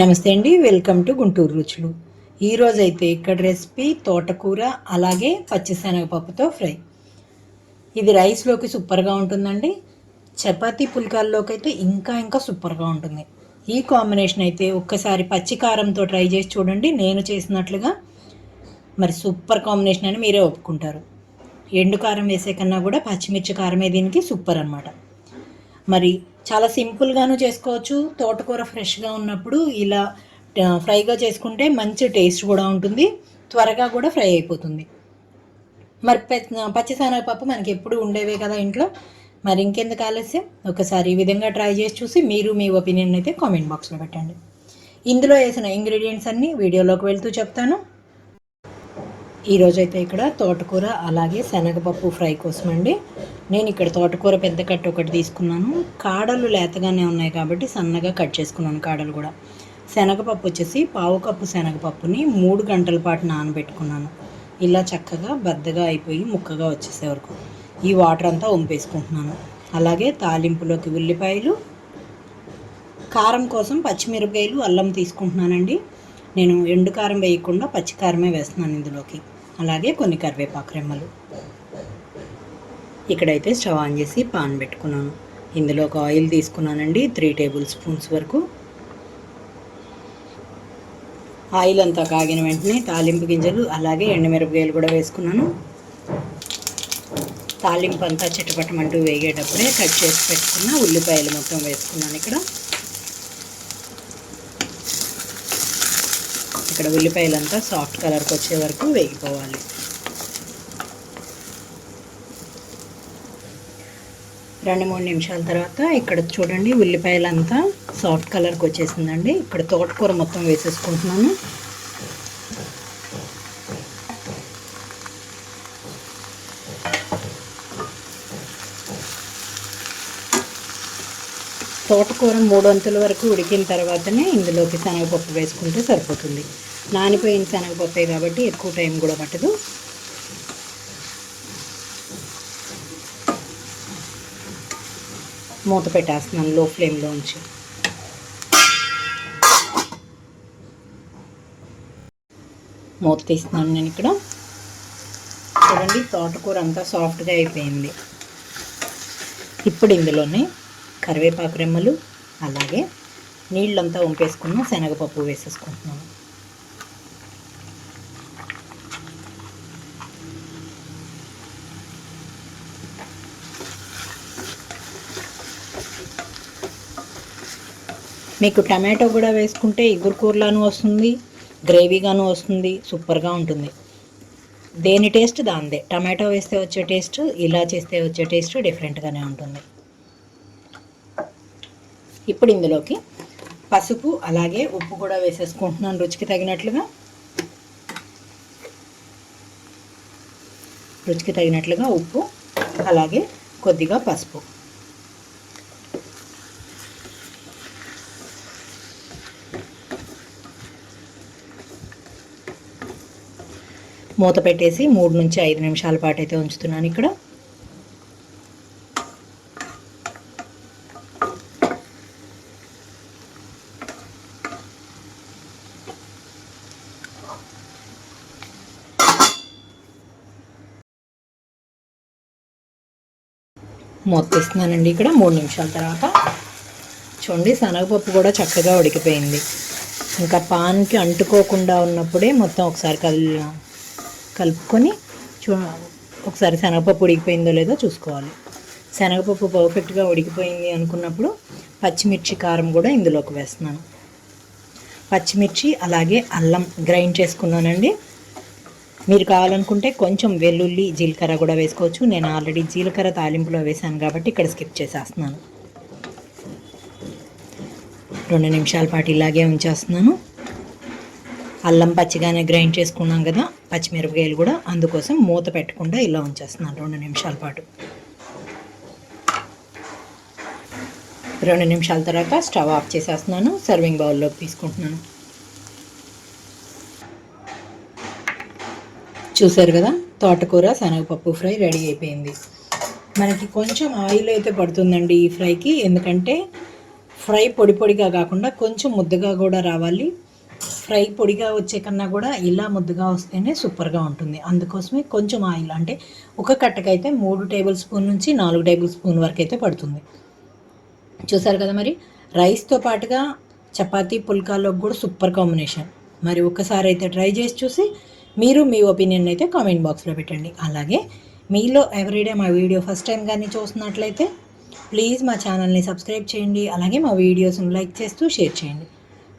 నమస్తే అండి welcome to Guntur రుచులు. ఈరోజు అయితే ఇక్కడ రెసిపీ తోటకూర అలాగే పచ్చిశనగపప్పుతో ఫ్రై. ఇది రైస్లోకి సూపర్గా ఉంటుందండి. చపాతీ పుల్కాల్లోకి అయితే ఇంకా ఇంకా సూపర్గా ఉంటుంది. ఈ కాంబినేషన్ అయితే ఒక్కసారి పచ్చి కారంతో ట్రై చేసి చూడండి నేను చేసినట్లుగా. మరి సూపర్ కాంబినేషన్ అని మీరే ఒప్పుకుంటారు. ఎండు కారం వేసే కన్నా కూడా పచ్చిమిర్చి కారమే దీనికి సూపర్ అనమాట మరి చాలా సింపుల్గాను చేసుకోవచ్చు. తోటకూర ఫ్రెష్గా ఉన్నప్పుడు ఇలా ఫ్రైగా చేసుకుంటే మంచి టేస్ట్ కూడా ఉంటుంది. త్వరగా కూడా ఫ్రై అయిపోతుంది. మరి పె- పచ్చిశనగపప్పు మనకి ఎప్పుడు ఉండేవే కదా ఇంట్లో. మరి ఇంకెందుకు ఆలస్యం? ఒకసారి ఈ విధంగా ట్రై చేసి చూసి మీరు మీ ఒపీనియన్ అయితే కామెంట్ బాక్స్లో పెట్టండి. ఇందులో వేసిన ఇంగ్రీడియంట్స్ అన్నీ వీడియోలోకి వెళ్తూ చెప్తాను. ఈరోజు అయితే ఇక్కడ తోటకూర అలాగే శనగపప్పు ఫ్రై కోసం అండి నేను ఇక్కడ తోటకూర పెద్ద కట్ట ఒకటి తీసుకున్నాను. కాడలు లేతగానే ఉన్నాయి కాబట్టి సన్నగా కట్ చేసుకున్నాను కాడలు కూడా. శనగపప్పు వచ్చేసి పావు కప్పు శనగపప్పుని మూడు గంటల పాటు నానబెట్టుకున్నాను. ఇలా చక్కగా బద్దగా అయిపోయి ముక్కగా వచ్చేసే వరకు ఈ వాటర్ అంతా వంపేసుకుంటున్నాను. అలాగే తాలింపులోకి ఉల్లిపాయలు కారం కోసం పచ్చిమిరపకాయలు అల్లం తీసుకుంటున్నానండి. నేను ఎండు కారం వేయకుండా పచ్చి కారమే వేస్తున్నాను ఇందులోకి. అలాగే కొన్ని కరివేపాకు రెమ్మలు. ఇక్కడైతే స్టవ్ ఆన్ చేసి పాన్ పెట్టుకున్నాను. ఇందులో ఒక ఆయిల్ తీసుకున్నానండి త్రీ టేబుల్ స్పూన్స్ వరకు. ఆయిల్ అంతా కాగిన వెంటనే తాలింపు గింజలు అలాగే ఎండుమిరపకాయలు కూడా వేసుకున్నాను. తాలింపు అంతా చిటపటమంటూ వేగేటప్పుడే కట్ చేసి పెట్టుకున్న ఉల్లిపాయలు మొత్తం వేసుకున్నాను ఇక్కడ. ఇక్కడ ఉల్లిపాయలంతా సాఫ్ట్ కలర్కి వచ్చే వరకు వేగిపోవాలి. రెండు మూడు నిమిషాల తర్వాత ఇక్కడ చూడండి ఉల్లిపాయలంతా సాఫ్ట్ కలర్కి వచ్చేసిందండి. ఇక్కడ తోటకూర మొత్తం వేసేసుకుంటున్నాను. తోటకూర మూడు వంతుల వరకు ఉడికిన తర్వాతనే ఇందులోకి శనగపప్పు వేసుకుంటే సరిపోతుంది. నానిపోయిన శనగపోతాయి కాబట్టి ఎక్కువ టైం కూడా పట్టదు. మూత పెట్టేస్తున్నాను లో ఫ్లేమ్లో ఉంచి. మూత తీస్తున్నాను నేను ఇక్కడ. చూడండి తోటకూర అంతా సాఫ్ట్గా అయిపోయింది. ఇప్పుడు ఇందులోనే కరివేపాకు రెమ్మలు అలాగే నీళ్ళంతా వంపేసుకున్న శనగపప్పు వేసేసుకుంటున్నాను. మీకు టమాటో కూడా వేసుకుంటే ఇగురు కూరలాను వస్తుంది గ్రేవీగాను వస్తుంది సూపర్గా ఉంటుంది. దేని టేస్ట్? దాందే. టమాటో వేస్తే వచ్చే టేస్ట్ ఇలా చేస్తే వచ్చే టేస్ట్ డిఫరెంట్గానే ఉంటుంది. ఇప్పుడు ఇందులోకి పసుపు అలాగే ఉప్పు కూడా వేసేసుకుంటున్నాను రుచికి తగినట్లుగా. రుచికి తగినట్లుగా ఉప్పు అలాగే కొద్దిగా పసుపు. మూత పెట్టేసి మూడు నుంచి ఐదు నిమిషాల పాటు అయితే ఉంచుతున్నాను ఇక్కడ. మూత తీస్తున్నానండి ఇక్కడ మూడు నిమిషాల తర్వాత. చూడండి శనగపప్పు కూడా చక్కగా ఉడికిపోయింది. ఇంకా పాన్కి అంటుకోకుండా ఉన్నప్పుడే మొత్తం ఒకసారి కల్ కలుపుకొని చూ ఒకసారి శనగపప్పు ఉడికిపోయిందో లేదో చూసుకోవాలి. శనగపప్పు పర్ఫెక్ట్గా ఉడికిపోయింది అనుకున్నప్పుడు పచ్చిమిర్చి కారం కూడా ఇందులోకి వేస్తున్నాను. పచ్చిమిర్చి అలాగే అల్లం గ్రైండ్ చేసుకున్నానండి. మీరు కావాలనుకుంటే కొంచెం వెల్లుల్లి జీలకర్ర కూడా వేసుకోవచ్చు. నేను ఆల్రెడీ జీలకర్ర తాలింపులో వేశాను కాబట్టి ఇక్కడ స్కిప్ చేసేస్తున్నాను. రెండు నిమిషాల పాటు ఇలాగే ఉంచేస్తున్నాను. అల్లం పచ్చిగానే గ్రైండ్ చేసుకున్నాం కదా. పచ్చిమిరపకాయలు కూడా అందుకోసం మూత పెట్టకుండా ఇలా ఉంచేస్తున్నాను రెండు నిమిషాల పాటు. రెండు నిమిషాల తర్వాత స్టవ్ ఆఫ్ చేసేస్తున్నాను సర్వింగ్ బౌల్లోకి తీసుకుంటున్నాను. చూసారు కదా తోటకూర శనగపప్పు ఫ్రై రెడీ అయిపోయింది. మనకి కొంచెం ఆయిల్ అయితే పడుతుందండి ఈ ఫ్రైకి ఎందుకంటే ఫ్రై పొడి పొడిగా కాకుండా కొంచెం ముద్దగా కూడా రావాలి. ఫ్రై పొడిగా వచ్చే కన్నా కూడా ఇలా ముద్దగా వస్తేనే సూపర్గా ఉంటుంది. అందుకోసమే కొంచెం ఆయిల్ అంటే ఒక కట్టకైతే మూడు టేబుల్ స్పూన్ నుంచి నాలుగు టేబుల్ స్పూన్ వరకు అయితే పడుతుంది. చూసారు కదా మరి? రైస్తో పాటుగా చపాతీ పుల్కాలో కూడా సూపర్ కాంబినేషన్. మరి ఒకసారి అయితే ట్రై చేసి చూసి మీరు మీ ఒపీనియన్ అయితే కామెంట్ బాక్స్లో పెట్టండి. అలాగే మీలో ఎవ్రీడే మా వీడియో ఫస్ట్ టైం కానీ చూస్తున్నట్లయితే ప్లీజ్ మా ఛానల్ని సబ్స్క్రైబ్ చేయండి. అలాగే మా వీడియోస్ని లైక్ చేస్తూ షేర్ చేయండి.